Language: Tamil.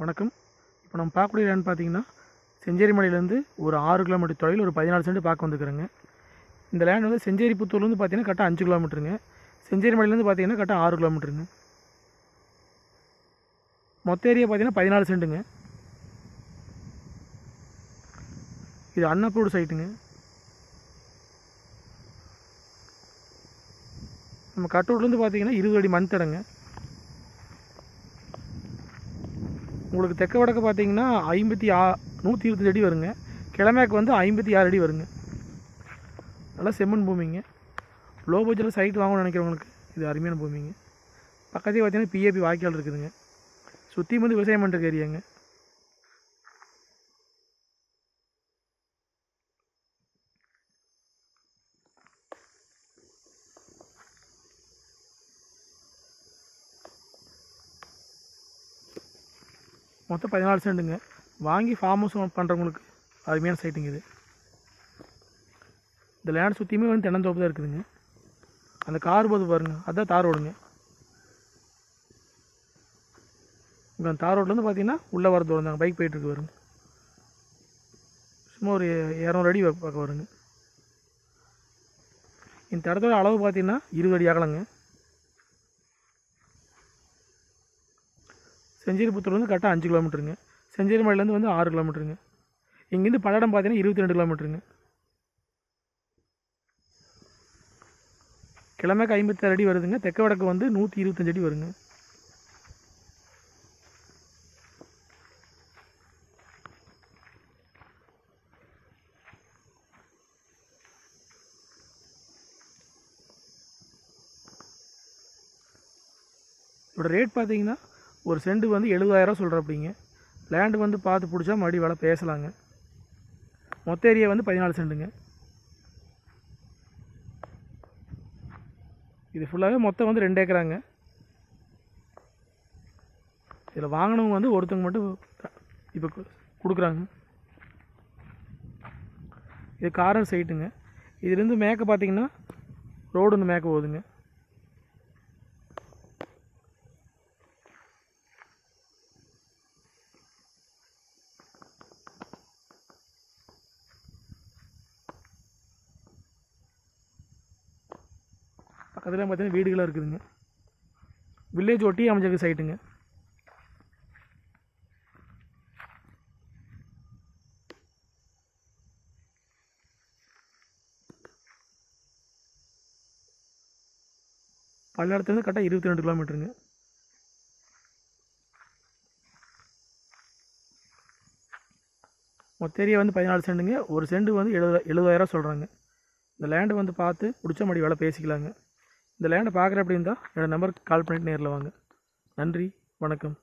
வணக்கம். இப்போ நம்ம பார்க்கக்கூடிய லேண்ட் பார்த்தீங்கன்னா செஞ்சேரி மலையிலேருந்து ஒரு ஆறு கிலோமீட்டர் தொலைவில் ஒரு பதினாலு சென்ட் பார்க்க வந்துக்கிறேங்க இந்த லேண்ட் வந்து செஞ்சேரி புத்தூர்லேருந்து பார்த்தீங்கன்னா கரெக்டாக அஞ்சு கிலோமீட்டருங்க. செஞ்சேரி மலையிலேருந்து பார்த்தீங்கன்னா கரெக்டாக ஆறு கிலோமீட்டருங்க. மொத்த ஏரியா பார்த்தீங்கன்னா பதினாலு சென்ட்டுங்க. இது அன்அப்ரூவ்டு சைட்டுங்க நம்ம கட்டூர்லேருந்து பார்த்தீங்கன்னா இருபது அடி மண் தடங்க. உங்களுக்கு தெற்கு வடக்கு பார்த்தீங்கன்னா ஐம்பத்தி ஆ நூற்றி இருபத்தஞ்சு அடி வருங்க. கிழமேக்கு வந்து ஐம்பத்தி ஆறு அடி வருங்க. நல்லா செம்மண் பூமிங்க. லோ பட்ஜெட்டில் சைட் வாங்கணும்னு நினைக்கிறவங்களுக்கு இது அருமையான பூமிங்க. பக்கத்துலேயே பார்த்தீங்கன்னா பிஏபி வாய்க்கால் இருக்குதுங்க. சுற்றி வந்து விவசாயம் பண்ணுற ஏரியாங்க. மொத்தம் பதினாலு சென்ட்டுங்க. வாங்கி ஃபார்ம் ஹவுஸ் பண்ணுறவங்களுக்கு அருமையான சைட்டுங்க இது. இந்த லேண்ட் சுற்றியுமே வந்து தென்னந்தோப்பு தான் இருக்குதுங்க. அந்த கார் போது பாருங்க அதுதான் தார் ரோடுங்க. இங்கே அந்த தார் ரோட்லேருந்து பார்த்தீங்கன்னா உள்ளே வர தூரம் தாங்க பைக் போயிட்டுருக்கு வருங்க சும்மா ஒரு இரநூறு அடி பார்க்க வருங்க. இந்த இடத்தோட அளவு பார்த்தீங்கன்னா இருபது அடி அகலங்க. செஞ்சேரி புத்தூர்லேருந்து கரெக்டாக அஞ்சு கிலோமீட்டருங்க. செஞ்சேரி மலையிலேருந்து வந்து ஆறு கிலோமீட்டருங்க. இங்கேருந்து பல்லடம் பார்த்தீங்கன்னா இருபத்தி ரெண்டு கிலோமீட்டருங்க. கிழமைக்கு ஐம்பத்தாறு அடி வருதுங்க. தெற்க வடக்கு வந்து நூற்றி இருபத்தஞ்சு அடி வருங்க. இதோட ரேட் பார்த்தீங்கன்னா ஒரு செண்டு வந்து எழுபதாயிரம் சொல்கிறப்படிங்க லேண்டு வந்து பார்த்து பிடிச்சா மறுபடியும் வில பேசலாங்க. மொத்த ஏரியா வந்து பதினாலு செண்டுங்க இது ஃபுல்லாகவே மொத்தம் வந்து ரெண்டு ஏக்கராங்க. இதில் வாங்கினவங்க வந்து ஒருத்தவங்க மட்டும் இப்போ கொடுக்குறாங்க. இது காரர் சைட்டுங்க இதுலேருந்து மேக்க பார்த்தீங்கன்னா ரோடு வந்து மேக்க போகுதுங்க. பக்கத்தில் பார்த்தீங்கன்னா வீடுகளாக இருக்குதுங்க. வில்லேஜ் ஒட்டி அமைஞ்சிருக்க சைட்டுங்க பல்லடத்துலேருந்து கரெக்டாக இருபத்தி ரெண்டு கிலோமீட்டருங்க மொத்த ஏரியா வந்து பதினாலு செண்டுங்க ஒரு செண்டு வந்து எழுபது எழுபதாயிரம் சொல்கிறாங்க இந்த லேண்டை வந்து பார்த்து பிடிச்ச மாதிரி வேலை பேசிக்கலாங்க. இந்த லேண்டை பார்க்குற அப்படி இருந்தால் என்னோடய நம்பருக்கு கால் பண்ணிட்டு நேரில் வாங்க. நன்றி வணக்கம்.